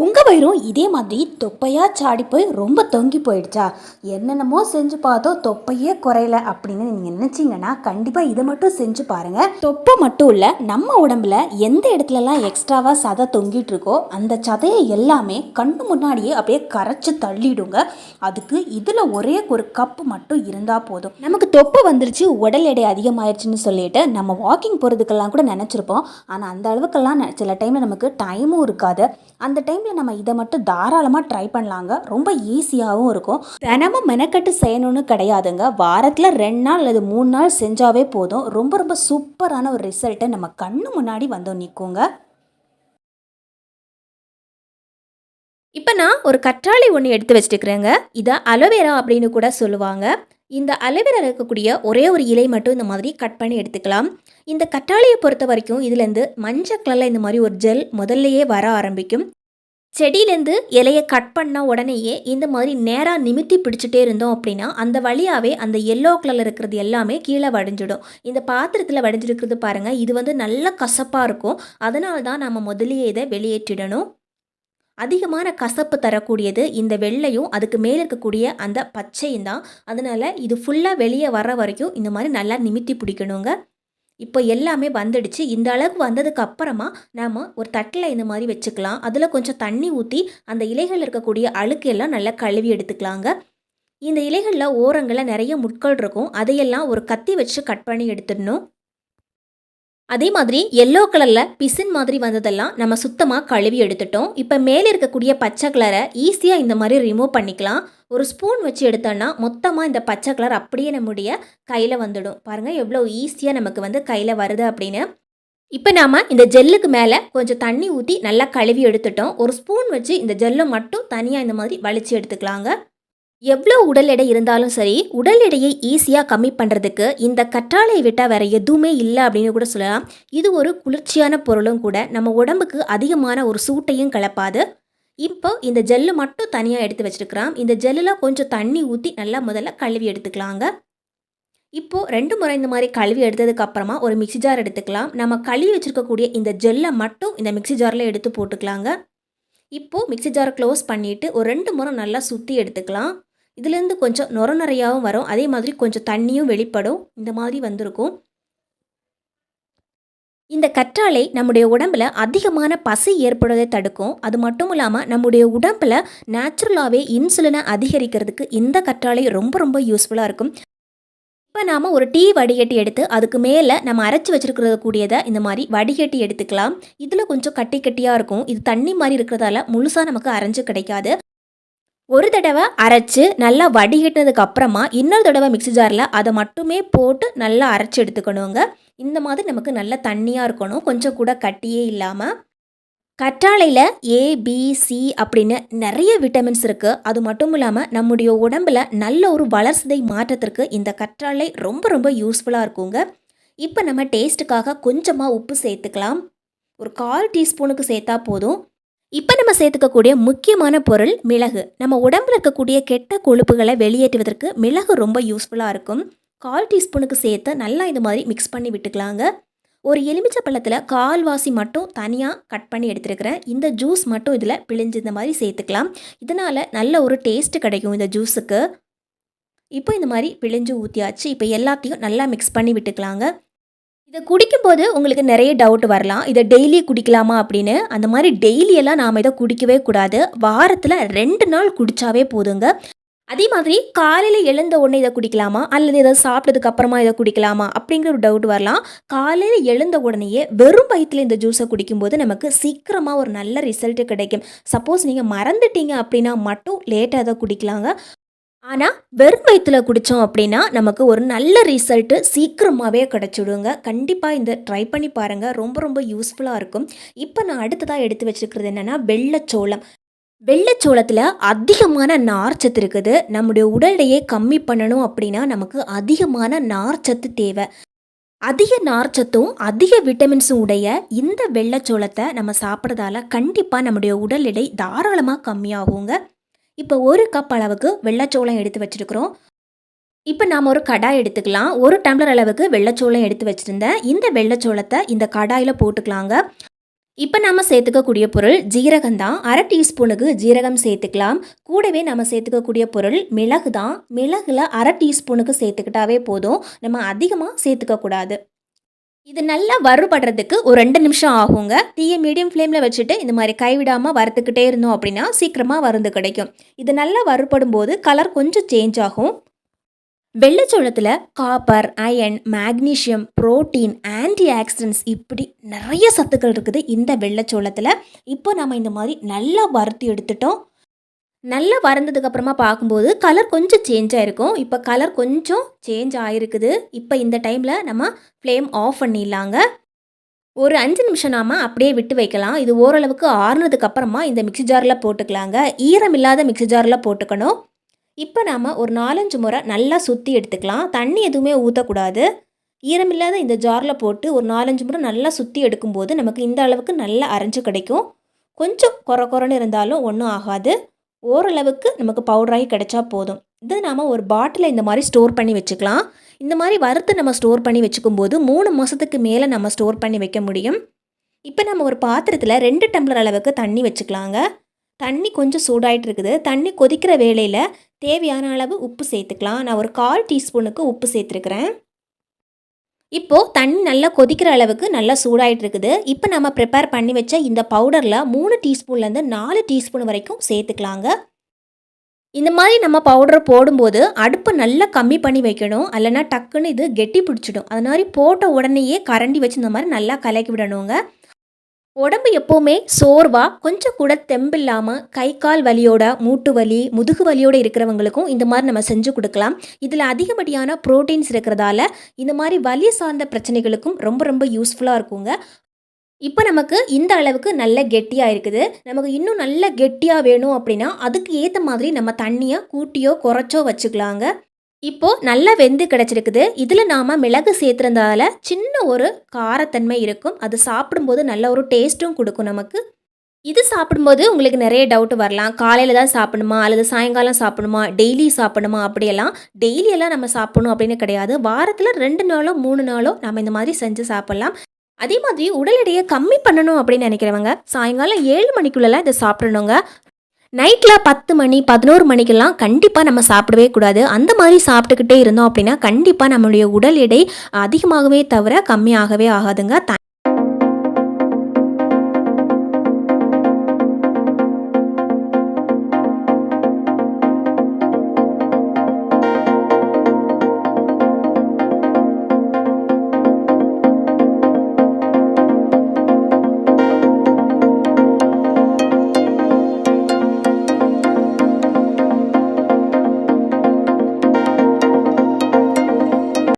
உங்கள் வயிறும் இதே மாதிரி தொப்பையாக சாடி போய் ரொம்ப தொங்கி போயிடுச்சா? என்னென்னமோ செஞ்சு பார்த்தோம் தொப்பையே குறையல அப்படின்னு நீங்கள் நினச்சிங்கன்னா கண்டிப்பாக இதை மட்டும் செஞ்சு பாருங்கள் தொப்பை மட்டும் இல்லை நம்ம உடம்புல எந்த இடத்துலலாம் எக்ஸ்ட்ராவாக சதை தொங்கிட்டு இருக்கோ அந்த சதையை எல்லாமே கண்ணு முன்னாடியே அப்படியே கரைச்சி தள்ளிடுங்க. அதுக்கு இதில் ஒரே ஒரு கப்பு மட்டும் இருந்தால் போதும். நமக்கு தொப்பை வந்துருச்சு உடல் எடை அதிகமாயிருச்சுன்னு சொல்லிட்டு நம்ம வாக்கிங் போகிறதுக்கெல்லாம் கூட நினச்சிருப்போம். ஆனால் அந்த அளவுக்கெல்லாம் நெ- சில டைமில் நமக்கு டைமும் இருக்காது. அந்த டைமில் நம்ம இதை மட்டும் தாராளமாக ட்ரை பண்ணலாங்க. ரொம்ப ஈஸியாகவும் இருக்கும். தினமும் மெனக்கட்டு செய்யணும்னு கிடையாதுங்க. வாரத்தில் ரெண்டு நாள் அல்லது மூணு நாள் செஞ்சாவே போதும். ரொம்ப ரொம்ப சூப்பரான ஒரு ரிசல்ட்டை நம்ம கண்ணு முன்னாடி வந்து நிற்குங்க இப்போ நான் ஒரு கற்றாழை ஒன்று எடுத்து வச்சுட்டுக்கிறேங்க இதை அலோவேரா அப்படின்னு கூட சொல்லுவாங்க. இந்த அலோவேரா இருக்கக்கூடிய ஒரே ஒரு இலை மட்டும் இந்த மாதிரி கட் பண்ணி எடுத்துக்கலாம். இந்த கற்றாழையை பொறுத்த வரைக்கும் இதுலேருந்து மஞ்சள் கலரில் இந்த மாதிரி ஒரு ஜெல் முதல்லையே வர ஆரம்பிக்கும். செடியிலேருந்து இலையை கட் பண்ண உடனேயே இந்த மாதிரி நேராக நிமித்தி பிடிச்சிட்டே இருந்தோம் அப்படின்னா அந்த வழியாகவே அந்த எல்லோ கலரில் இருக்கிறது எல்லாமே கீழே வடிஞ்சிடும். இந்த பாத்திரத்தில் வடிஞ்சிருக்கிறது பாருங்கள் இது வந்து நல்ல கசப்பாக இருக்கும். அதனால தான் நம்ம முதலியே இதை வெளியேற்றிடணும். அதிகமான கசப்பு தரக்கூடியது இந்த வெள்ளையும் அதுக்கு மேலே இருக்கக்கூடிய அந்த பச்சையும் தான். அதனால் இது ஃபுல்லாக வெளியே வர வரைக்கும் இந்த மாதிரி நல்லா நிமித்தி பிடிக்கணுங்க. இப்போ எல்லாமே வந்துடுச்சு. இந்த அளவுக்கு வந்ததுக்கு அப்புறமா நாம் ஒரு தட்டில் இந்த மாதிரி வச்சுக்கலாம். அதில் கொஞ்சம் தண்ணி ஊற்றி அந்த இலைகள் இருக்கக்கூடிய அழுக்கு எல்லாம் நல்லா கழுவி எடுத்துக்கலாங்க. இந்த இலைகளில் ஓரங்களில் நிறைய முட்கள் இருக்கும். அதையெல்லாம் ஒரு கத்தி வச்சு கட் பண்ணி எடுத்துடணும். அதே மாதிரி எல்லோ கலரில் பிசின் மாதிரி வந்ததெல்லாம் நம்ம சுத்தமாக கழுவி எடுத்துட்டோம். இப்போ மேலே இருக்கக்கூடிய பச்சை கலரை ஈஸியாக இந்த மாதிரி ரிமூவ் பண்ணிக்கலாம். ஒரு ஸ்பூன் வச்சு எடுத்தோன்னா மொத்தமாக இந்த பச்சை கலர் அப்படியே நம்முடைய கையில் வந்துடும். பாருங்கள் எவ்வளோ ஈஸியாக நமக்கு வந்து கையில் வருது அப்படின்னு. இப்போ நாம் இந்த ஜெல்லுக்கு மேலே கொஞ்சம் தண்ணி ஊற்றி நல்லா கழுவி எடுத்துட்டோம். ஒரு ஸ்பூன் வச்சு இந்த ஜெல்லை மட்டும் தனியாக இந்த மாதிரி வலிச்சு எடுத்துக்கலாங்க. எவ்வளோ உடல் எடை இருந்தாலும் சரி உடல் எடையை ஈஸியாக கம்மி பண்ணுறதுக்கு இந்த கற்றாழை விட்டால் வேறு எதுவுமே இல்லை அப்படின்னு கூட சொல்லலாம். இது ஒரு குளிர்ச்சியான பொருளும் கூட. நம்ம உடம்புக்கு அதிகமான ஒரு சூட்டையும் கலப்பாது. இப்போ இந்த ஜெல்லு மட்டும் தனியாக எடுத்து வச்சுருக்கிறோம். இந்த ஜெல்லில் கொஞ்சம் தண்ணி ஊற்றி நல்லா முதல்ல கழுவி எடுத்துக்கலாங்க. இப்போது ரெண்டு முறை இந்த மாதிரி கழுவி எடுத்ததுக்கப்புறமா ஒரு மிக்ஸி ஜார் எடுத்துக்கலாம். நம்ம கழுவி வச்சுருக்கக்கூடிய இந்த ஜெல்லை மட்டும் இந்த மிக்ஸி ஜாரில் எடுத்து போட்டுக்கலாங்க. இப்போது மிக்ஸி ஜாரை க்ளோஸ் பண்ணிவிட்டு ஒரு ரெண்டு முறை நல்லா சுற்றி எடுத்துக்கலாம். இதுலேருந்து கொஞ்சம் நுர நிறையாவும் வரும். அதே மாதிரி கொஞ்சம் தண்ணியும் வெளிப்படும். இந்த மாதிரி வந்திருக்கும். இந்த கற்றாழை நம்முடைய உடம்புல அதிகமான பசி ஏற்படுவதை தடுக்கும். அது மட்டும் இல்லாமல் நம்முடைய உடம்புல நேச்சுரலாகவே இன்சுலினை அதிகரிக்கிறதுக்கு இந்த கற்றாழை ரொம்ப ரொம்ப யூஸ்ஃபுல்லாக இருக்கும். இப்போ நாம் ஒரு டீ வடிகட்டி எடுத்து அதுக்கு மேலே நம்ம அரைச்சி வச்சுருக்கிறது கூடியதை இந்த மாதிரி வடிகட்டி எடுத்துக்கலாம். இதில் கொஞ்சம் கட்டி கட்டியாக இருக்கும். இது தண்ணி மாதிரி இருக்கிறதால முழுசாக நமக்கு அரைஞ்சு கிடைக்காது. ஒரு தடவை அரைச்சு நல்லா வடிகட்டினதுக்கு அப்புறமா இன்னொரு தடவை மிக்ஸி ஜாரில் அதை மட்டுமே போட்டு நல்லா அரைச்சி எடுத்துக்கணுங்க. இந்த மாதிரி நமக்கு நல்ல தண்ணியாக இருக்கணும். கொஞ்சம் கூட கட்டியே இல்லாமல் கற்றாழையில் ஏபிசி சி அப்படின்னு நிறைய விட்டமின்ஸ் இருக்குது அது மட்டும் இல்லாமல் நம்முடைய உடம்புல நல்ல ஒரு வளர்ச்சிதை மாற்றத்திற்கு இந்த கற்றாழை ரொம்ப ரொம்ப யூஸ்ஃபுல்லாக இருக்குங்க. இப்போ நம்ம டேஸ்ட்டுக்காக கொஞ்சமாக உப்பு சேர்த்துக்கலாம். ஒரு கால் டீஸ்பூனுக்கு சேர்த்தா போதும். இப்போ நம்ம சேர்த்துக்கக்கூடிய முக்கியமான பொருள் மிளகு. நம்ம உடம்புல இருக்கக்கூடிய கெட்ட கொழுப்புகளை வெளியேற்றுவதற்கு மிளகு ரொம்ப யூஸ்ஃபுல்லாக இருக்கும். கால் டீஸ்பூனுக்கு சேர்த்து நல்லா இது மாதிரி மிக்ஸ் பண்ணி விட்டுக்கலாங்க. ஒரு எலுமிச்சை பழத்தில் கால்வாசி மட்டும் தனியாக கட் பண்ணி எடுத்துருக்கிறேன். இந்த ஜூஸ் மட்டும் இதில் பிழிஞ்சு இந்த மாதிரி சேர்த்துக்கலாம். இதனால் நல்ல ஒரு டேஸ்ட் கிடைக்கும் இந்த ஜூஸுக்கு இப்போ இந்த மாதிரி பிழிஞ்சு ஊற்றியாச்சு இப்போ எல்லாத்தையும் நல்லா மிக்ஸ் பண்ணி விட்டுக்கலாங்க. இதை குடிக்கும்போது உங்களுக்கு நிறைய டவுட் வரலாம். இதை டெய்லி குடிக்கலாமா அப்படின்னு. அந்த மாதிரி டெய்லியெல்லாம் நாம் இதை குடிக்கவே கூடாது. வாரத்தில் ரெண்டு நாள் குடித்தாவே போதுங்க. அதே மாதிரி காலையில் எழுந்த உடனே இதை குடிக்கலாமா? அல்லது இதை சாப்பிட்டதுக்கு அப்புறமா இதை குடிக்கலாமா? அப்படிங்கிற ஒரு டவுட் வரலாம். காலையில் எழுந்த உடனேயே வெறும் வயிற்றில் இந்த ஜூஸை குடிக்கும்போது நமக்கு சீக்கிரமாக ஒரு நல்ல ரிசல்ட்டு கிடைக்கும். சப்போஸ் நீங்கள் மறந்துட்டீங்க அப்படின்னா மட்டும் லேட்டாக அதை குடிக்கலாங்க. ஆனால் வெறும் வயிற்றில் குடித்தோம் அப்படின்னா நமக்கு ஒரு நல்ல ரிசல்ட்டு சீக்கிரமாகவே கிடச்சிடுங்க. கண்டிப்பாக இந்த ட்ரை பண்ணி பாருங்கள் ரொம்ப ரொம்ப யூஸ்ஃபுல்லாக இருக்கும். இப்போ நான் அடுத்ததாக எடுத்து வச்சுருக்கிறது என்னென்னா வெள்ளைச்சோளம். வெள்ளச்சோளத்தில் அதிகமான நார்ச்சத்து இருக்குது. நம்முடைய உடல் எடையை கம்மி பண்ணணும் அப்படின்னா நமக்கு அதிகமான நார்ச்சத்து தேவை. அதிக நார்ச்சத்தும் அதிக விட்டமின்ஸும் உடைய இந்த வெள்ளச்சோளத்தை நம்ம சாப்பிட்றதால கண்டிப்பாக நம்முடைய உடல் எடை தாராளமாக கம்மியாகுங்க. இப்போ ஒரு கப் அளவுக்கு வெள்ளைச்சோளம் எடுத்து வச்சிருக்கிறோம். இப்போ நாம் ஒரு கடாய் எடுத்துக்கலாம். ஒரு டம்ளர் அளவுக்கு வெள்ளைச்சோளம் எடுத்து வச்சுருந்தேன். இந்த வெள்ளைச்சோளத்தை இந்த கடாயில் போட்டுக்கலாங்க. இப்போ நம்ம சேர்த்துக்கக்கூடிய பொருள் ஜீரகம் தான். அரை டீஸ்பூனுக்கு ஜீரகம் சேர்த்துக்கலாம். கூடவே நம்ம சேர்த்துக்கக்கூடிய பொருள் மிளகு தான். மிளகில் அரை டீஸ்பூனுக்கு சேர்த்துக்கிட்டாவே போதும். நம்ம அதிகமாக சேர்த்துக்க கூடாது இது நல்லா வறுபடுறதுக்கு ஒரு ரெண்டு நிமிஷம் ஆகுங்க. தீயை மீடியம் ஃப்ளேமில் வச்சுட்டு இந்த மாதிரி கைவிடாமல் வறுத்துக்கிட்டே இருந்தோம் அப்படின்னா சீக்கிரமாக வறுந்து கிடைக்கும். இது நல்லா வறுபடும் போது கலர் கொஞ்சம் சேஞ்ச் ஆகும். வெள்ளைச்சோளத்தில் copper iron magnesium protein antioxidants இப்படி நிறைய சத்துக்கள் இருக்குது இந்த வெள்ளைச்சோளத்தில். இப்போ நம்ம இந்த மாதிரி நல்லா வறுத்து எடுத்துட்டோம். நல்லா வறந்ததுக்கு அப்புறமா பார்க்கும்போது கலர் கொஞ்சம் சேஞ்ச் ஆயிருக்கும். இப்போ கலர் கொஞ்சம் சேஞ்ச் ஆயிருக்குது. இப்போ இந்த டைமில் நம்ம ஃப்ளேம் ஆஃப் பண்ணிடலாங்க. ஒரு அஞ்சு நிமிஷம் நாம அப்படியே விட்டு வைக்கலாம். இது ஓரளவுக்கு ஆறுனதுக்கு அப்புறமா இந்த மிக்ஸி ஜாரில் போட்டுக்கலாங்க. ஈரம் இல்லாத மிக்ஸி ஜாரில் போட்டுக்கணும். இப்போ நாம் ஒரு நாலஞ்சு முறை நல்லா சுற்றி எடுத்துக்கலாம். தண்ணி எதுவுமே ஊற்றக்கூடாது ஈரமில்லாத இந்த ஜாரில் போட்டு ஒரு நாலஞ்சு முறை நல்லா சுற்றி எடுக்கும்போது நமக்கு இந்த அளவுக்கு நல்லா அரைஞ்சு கிடைக்கும். கொஞ்சம் கொர கொரன்னு இருந்தாலும் ஒன்றும் ஆகாது. ஓரளவுக்கு நமக்கு பவுடராகி கிடைச்சா போதும். இது நாம் ஒரு பாட்டிலில் இந்த மாதிரி ஸ்டோர் பண்ணி வச்சுக்கலாம். இந்த மாதிரி வறுத்து நம்ம ஸ்டோர் பண்ணி வச்சுக்கும்போது மூணு மாதத்துக்கு மேலே நம்ம ஸ்டோர் பண்ணி வைக்க முடியும். இப்போ நம்ம ஒரு பாத்திரத்தில் ரெண்டு டம்ளர் அளவுக்கு தண்ணி வச்சுக்கலாங்க. தண்ணி கொஞ்சம் சூடாயிட்டு இருக்குது. தண்ணி கொதிக்கிற வேளையில் தேவையான அளவு உப்பு சேர்த்துக்கலாம். நான் ஒரு கால் டீஸ்பூனுக்கு உப்பு சேர்த்துருக்குறேன். இப்போது தண்ணி நல்லா கொதிக்கிற அளவுக்கு நல்லா சூடாகிட்டு இருக்குது இப்போ நம்ம ப்ரிப்பேர் பண்ணி வச்ச இந்த பவுடரில் மூணு டீஸ்பூன்லேருந்து நாலு டீஸ்பூன் வரைக்கும் சேர்த்துக்கலாங்க. இந்த மாதிரி நம்ம பவுடர் போடும்போது அடுப்பை நல்லா கம்மி பண்ணி வைக்கணும். இல்லைன்னா டக்குன்னு இது கெட்டி பிடிச்சிடும். அது மாதிரி போட்ட உடனேயே கரண்டி வச்சு இந்த மாதிரி நல்லா கலக்கி விடணுங்க. உடம்பு எப்போவுமே சோர்வா கொஞ்சம் கூட தெம்பில்லாமல் கை கால் வலியோட மூட்டு வலி முதுகு வலியோட இருக்கிறவங்களுக்கும் இந்த மாதிரி நம்ம செஞ்சு கொடுக்கலாம். இதில் அதிகப்படியான ப்ரோட்டீன்ஸ் இருக்கிறதால இந்த மாதிரி வலி சார்ந்த பிரச்சனைகளுக்கும் ரொம்ப ரொம்ப யூஸ்ஃபுல்லாக இருக்குங்க. இப்போ நமக்கு இந்த அளவுக்கு நல்ல கெட்டியாக இருக்குது. நமக்கு இன்னும் நல்ல கெட்டியாக வேணும் அப்படின்னா அதுக்கு ஏற்ற மாதிரி நம்ம தண்ணியை கூட்டியோ குறைச்சோ வச்சுக்கலாங்க. இப்போ நல்லா வெந்து கிடச்சிருக்குது. இதில் நாம் மிளகு சேர்த்துருந்தால சின்ன ஒரு காரத்தன்மை இருக்கும். அது சாப்பிடும்போது நல்ல ஒரு டேஸ்ட்டும் கொடுக்கும் நமக்கு. இது சாப்பிடும்போது உங்களுக்கு நிறைய டவுட் வரலாம். காலையில் தான் சாப்பிடணுமா? அல்லது சாயங்காலம் சாப்பிடணுமா? டெய்லி சாப்பிடணுமா? அப்படியெல்லாம் டெய்லியெல்லாம் நம்ம சாப்பிடணும் அப்படின்னு கிடையாது. வாரத்தில் ரெண்டு நாளோ மூணு நாளோ நம்ம இந்த மாதிரி செஞ்சு சாப்பிட்லாம். அதே மாதிரி உடல் எடையை கம்மி பண்ணணும் அப்படின்னு நினைக்கிறவங்க சாயங்காலம் ஏழு மணிக்குள்ளெல்லாம் இதை சாப்பிடணுங்க. நைட்டில் பத்து மணி பதினோரு மணிக்கெல்லாம் கண்டிப்பாக நம்ம சாப்பிடவே கூடாது. அந்த மாதிரி சாப்பிட்டுக்கிட்டே இருந்தோம் அப்படின்னா கண்டிப்பாக நம்மளுடைய உடல் எடை அதிகமாகவே தவிர கம்மியாகவே ஆகாதுங்க. த-